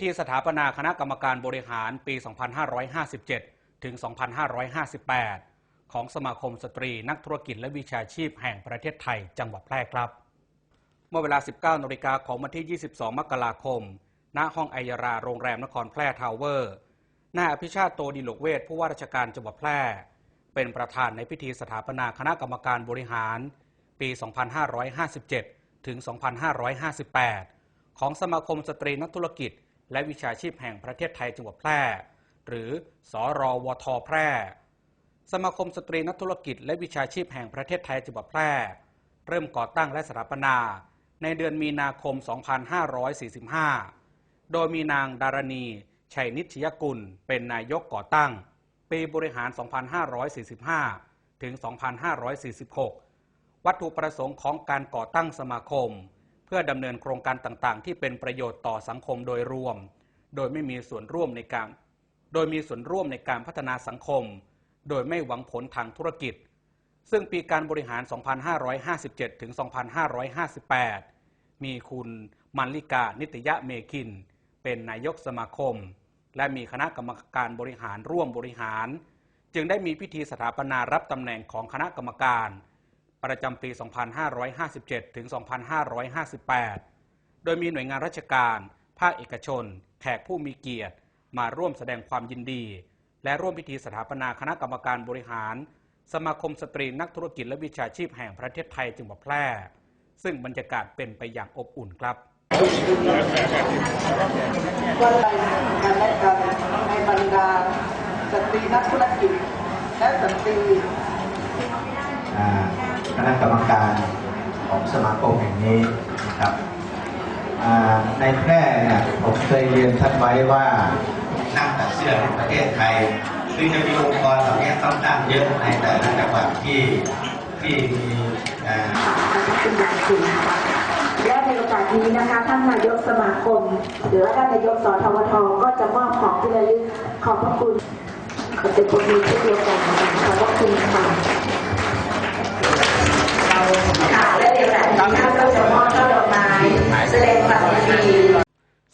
ที่สถาปนาคณะกรรมการบริหารปี 2557 ถึง 2558 ของสมาคมสตรีนักธุรกิจและวิชาชีพแห่งประเทศไทยจังหวัดแพร่ครับ เมื่อเวลา 19นาฬิกาของวันที่ 22 มกราคม ณ ห้องไอยราโรงแรมนครแพร่ทาวเวอร์ นายอภิชาติโตดิโลกเวทผู้ว่าราชการจังหวัดแพร่ เป็นประธานในพิธีสถาปนาคณะกรรมการบริหาร ปี 2557 ถึง 2558 ของสมาคมสตรีนักธุรกิจ และวิชาชีพแห่งประเทศไทยจังหวัดแพร่ หรือสรวทแพร่ สมาคมสตรีนักธุรกิจ และวิชาชีพแห่งประเทศไทยจังหวัดแพร่ เริ่มก่อตั้งและสถาปนา ในเดือนมีนาคม 2545 โดยมีนางดารณี ชัยนิชยกุล เป็นนายกก่อตั้ง ปีบริหาร 2545 ถึง 2546 วัตถุประสงค์ของการก่อตั้งสมาคม เพื่อดำเนินโครงการต่างๆ ที่เป็นประโยชน์ต่อสังคมโดยรวม โดยไม่มีส่วนร่วมในการ โดยมีส่วนร่วมในการพัฒนาสังคม โดยไม่หวังผลทางธุรกิจ ซึ่งปีการบริหาร 2557 ถึง 2558 มีคุณมันลิกา นิตยะเมคิน เป็นนายกสมาคม และมีคณะกรรมการบริหารร่วมบริหาร จึงได้มีพิธีสถาปนารับตำแหน่งของคณะกรรมการ ประจำปี 2557 ถึง 2558 โดยมีหน่วยงานราชการ ภาคเอกชน แขกผู้มีเกียรติ มาร่วมแสดงความยินดี และร่วมพิธีสถาปนาคณะกรรมการบริหาร สมาคมสตรีนักธุรกิจและวิชาชีพแห่งประเทศไทยจังหวัดแพร่ ซึ่งบรรยากาศเป็นไปอย่างอบอุ่นครับว่าอะไรกันและกันในบรรดาสตรีนักธุรกิจและสตรีอ่า คณะกรรมการของสมาคมแห่งนี้นะครับในแพร่เนี่ยผมเคยเรียนท่านไว้ว่านั่งตัดเสื้อในประเทศไทยคือจะมีองค์กรเหล่านี้ต้องตั้งเยอะในแต่ละจังหวัดที่ที่มีและในโอกาสนี้นะคะท่านนายกสมาคม หรือว่าท่านนายกสทวทก็จะมอบของที่ระลึกขอบพระคุณขอบคุณคนดีเช่นเดียวกันนะคะ